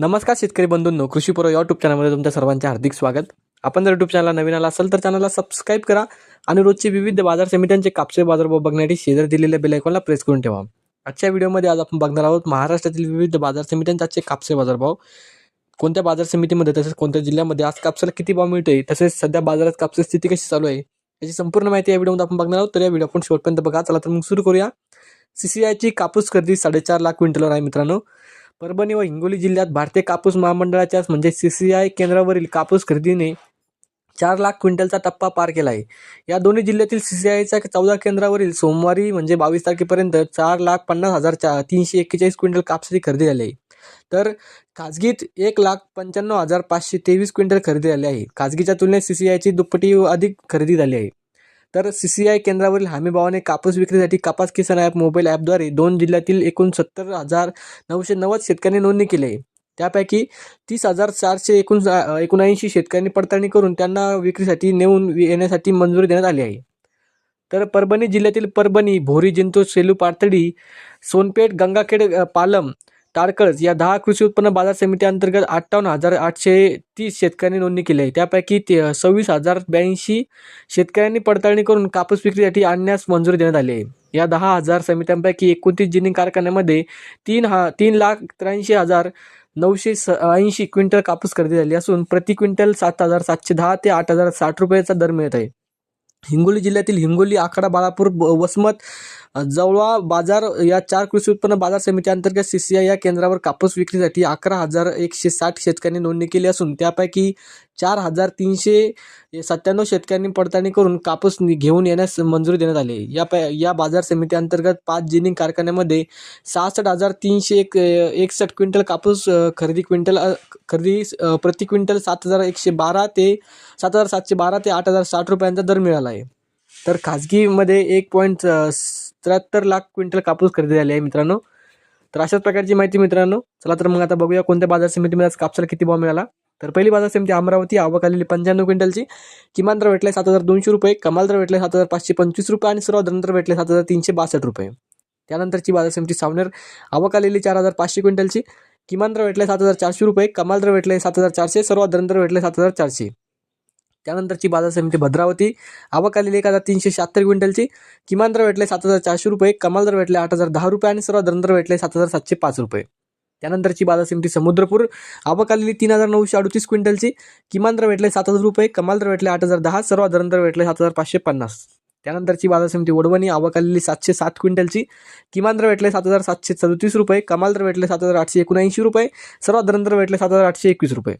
नमस्कार शेतकरी बंधूंनो कृषीपूर्व यूट्यूब चॅनलमध्ये तुमच्या सर्वांचे हार्दिक स्वागत. आपण जर यूट्यूब चॅनलला नवीन आला असेल तर चॅनलला सबस्क्राईब करा आणि रोजचे विविध बाजार समित्यांचे कापसे बाजारभाव बघण्यासाठी शेजार दिलेल्या बेलायकॉनला प्रेस करून ठेवा. आजच्या व्हिडिओमध्ये आज आपण बघणार आहोत महाराष्ट्रातील विविध बाजार समित्यांचे आजचे कापसे बाजारभाव कोणत्या बाजार समितीमध्ये तसेच कोणत्या जिल्ह्यामध्ये आज कापसाला किती भाव मिळतोय तसेच सध्या बाजारात कापसे स्थिती कशी चालू आहे याची संपूर्ण माहिती या व्हिडिओमध्ये आपण बघणार आहोत. तर या व्हिडिओ आपण शेवटपर्यंत बघा. चला तर मग सुरू करूया. सी सी आयची कापूस खरेदी साडेचार लाख क्विंटलवर आहे मित्रांनो. परभणी व हिंगोली जिल्ह्यात भारतीय कापूस महामंडळाच्या म्हणजे सी सी आय केंद्रावरील कापूस खरेदीने चार लाख क्विंटलचा टप्पा पार केला आहे. या दोन्ही जिल्ह्यातील सी सी आयच्या चौदा केंद्रावरील सोमवारी म्हणजे बावीस तारखेपर्यंत चार लाख पन्नास हजार चा तीनशे एक्केचाळीस क्विंटल कापसाची खरेदी झाली आहे. तर खाजगीत एक लाख पंच्याण्णव हजार पाचशे तेवीस क्विंटल खरेदी झाली आहे. खाजगीच्या तुलनेत सी सी आयची दुप्पटी अधिक खरेदी झाली आहे. तर सी सी आय केंद्रावरील हमीभावाने कापूस विक्रीसाठी कापास किसान ॲप मोबाईल ॲपद्वारे दोन जिल्ह्यातील एकूण सत्तर हजार नऊशे नव्वद शेतकऱ्यांनी नोंदणी केली आहे. त्यापैकी तीस हजार चारशे एकूण एकोणऐंशी शेतकऱ्यांनी पडताळणी करून त्यांना विक्रीसाठी नेऊन येण्यासाठी मंजुरी देण्यात आली आहे. तर परभणी जिल्ह्यातील परभणी भोरी जिंतूर सेलू पाथडी सोनपेठ गंगाखेड पालम ताडकळज या दहा कृषी उत्पन्न बाजार समिती अंतर्गत अठ्ठावन्न हजार आठशे तीस शेतकऱ्यांनी नोंदणी केली आहे. त्यापैकी ते सव्वीस हजार ब्याऐंशी शेतकऱ्यांनी पडताळणी करून कापूस विक्रीसाठी आणण्यास मंजुरी देण्यात आली आहे. या दहा हजार समित्यांपैकी एकोणतीस जिनिंग कारखान्यामध्ये तीन हा तीन लाख त्र्याऐंशी हजार नऊशे स ऐंशी क्विंटल कापूस खरेदी झाली असून प्रति क्विंटल सात हजार सातशे दहा ते आठ हजार साठ रुपयाचा दर मिळत आहे. हिंगोली जिल्ह्यातील हिंगोली आखाडा बाळापूर ब- वसमत जवळा बाजार या चार कृषी उत्पन्न बाजार समिती अंतर्गत सी सी आय या केंद्रावर कापूस विक्रीसाठी अकरा हजार एकशे साठ शेतकऱ्यांनी नोंदणी केली असून त्यापैकी चार हजार तीनशे सत्त्याण्णव शेतकऱ्यांनी पडताळणी करून कापूस घेऊन येण्यास मंजुरी देण्यात आली. या पै या बाजार समिती अंतर्गत पाच जिनिंग कारखान्यामध्ये सहासष्ट हजार तीनशे एक एकसष्ट क्विंटल कापूस खरेदी क्विंटल खरेदी प्रति क्विंटल सात हजार एकशे बारा ते सात हजार सातशे बारा ते आठ हजार साठ रुपयांचा दर मिळाला आहे. तर खाजगीमध्ये एक पॉईंट त्र्याहत्तर लाख क्विंटल कापूस खरेदी झाली आहे मित्रांनो. तर अशाच प्रकारची माहिती मित्रांनो चला तर मग आता बघूया कोणत्या बाजार समितीमध्ये आज कापसाला किती भाव मिळाला. तर पहिली बाजार समिती अमरावती आवक आलेली पंच्याण्णव क्विंटलची. किमान दर भेटले सात हजार दोनशे रुपये कमाल दर भेटले सात हजार पाचशे पंचवीस रुपये आणि सर्वात दर भेटले सात हजार तीनशे बासष्ट रुपये. त्यानंतरची बाजार समिती सावनेर आवक आलेली चार हजार पाचशे क्विंटलची. किमान दर भेटले सात हजार चारशे रुपये कमाल दर भेटले सात हजार चारशे सर्वात दर भेटले सात हजार चारशे. त्यानंतरची बाजार समिती भद्रावती. आवक आलेली एक हजार तीनशे शहात्तर क्विंटलची. किमान दर भेटले सात हजार चारशे रुपये. कमाल दर भेटले आठ हजार दहा रुपये आणि सर्व दर भेटले सात हजार सातशे पाच रुपये. त्यानंतरची बाजार समिती समुद्रपूर. आवक आलेली तीन हजार नऊशे अडतीस क्विंटलची. किमान दर भेटले सात हजार रुपये. कमाल दर भेटले आठ हजार दहा. सर्व दर भेटले सात हजार पाचशे पन्नास. त्यानंतरची बाजार समिती वडवणी. आवक आलेली सातशे सात क्विंटलची. किमान दर भेटले सात हजार सातशे सदतीस रुपये. कमाल दर भेटले सात हजार आठशे एकोणऐंशी रुपये. सर्व दर भेटले सात हजार आठशे एकवीस रुपये.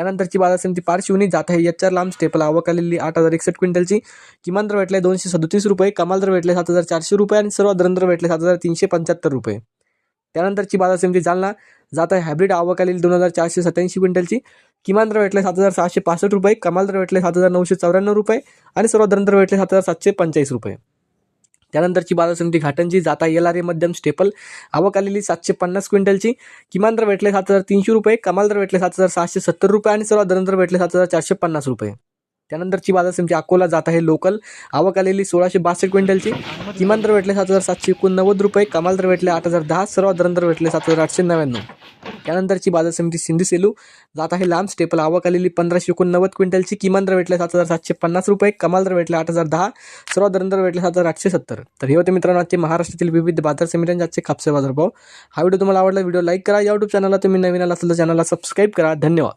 त्यानंतरची बाजार समिती पारशिवनी जात आहे. एच आर लांब स्टेपला आवक आलेली आठ हजार एकसष्ट क्विंटलची. किमान दर भेटले दोनशे सदतीस रुपये कमाल दर भेटले सात हजार चारशे रुपये आणि सर्व दर भेटले सात हजार तीनशे पंच्याहत्तर रुपये. त्यानंतरची बाजार समिती जालना जात आहे. हायब्रिड आवक आलेली दोन हजार चारशे सत्याऐंशी क्विंटलची. किमान दर भेटले सात हजार सहाशे पासष्ट रुपये कमाल दर भेटले सात हजार नऊशे चौऱ्याण्णव रुपये आणि सर्व दर भेटले सात हजार सातशे पंचेचाळीस रुपये. त्यानंतरची बाजार समिती घाटंजी जाता एल आर मध्यम स्टेपल. आवक आलेली सातशे पन्नास क्विंटलची. किमान दर भेटले सात हजार तीनशे रुपये कमाल दर भेटले सात हजार सहाशे सत्तर रुपये आणि सर्वात दर भेटले सात हजार चारशे पन्नास रुपये. त्यानंतरची बाजार समिती अकोला जात आहे लोकल. आवक आलेली सोळाशे बासष्ट क्विंटलची. किमान दर भेटले सात हजार सातशे एकोणनव्वद रुपये कमाल दर भेटले आठ हजार दहा सर्वात दर भेटले सात हजार आठशे नव्याण्णव. त्यानंतरची बाजार समिती सिंधी सेलू जात आहे लांब स्टेपल. आवक आलेली पंधराशे एकोणनव्वद क्विंटलची किमान दर भेटले सात हजार सातशे पन्नास रुपये कमाल दर भेटले आठ हजार दहा सर्वात दर भेटले सात हजार आठशे सत्तर. तर हे होते मित्रांनो आजचे महाराष्ट्रातील विविध बाजार समित्यांचे आजचे कापसे बाजारभाव. हा व्हिडिओ तुम्हाला आवडला व्हिडिओ लाईक करा. या यूट्यूब चॅनलला तुम्ही नवीन आला असेल तर चॅनलला सबस्क्राईब करा. धन्यवाद.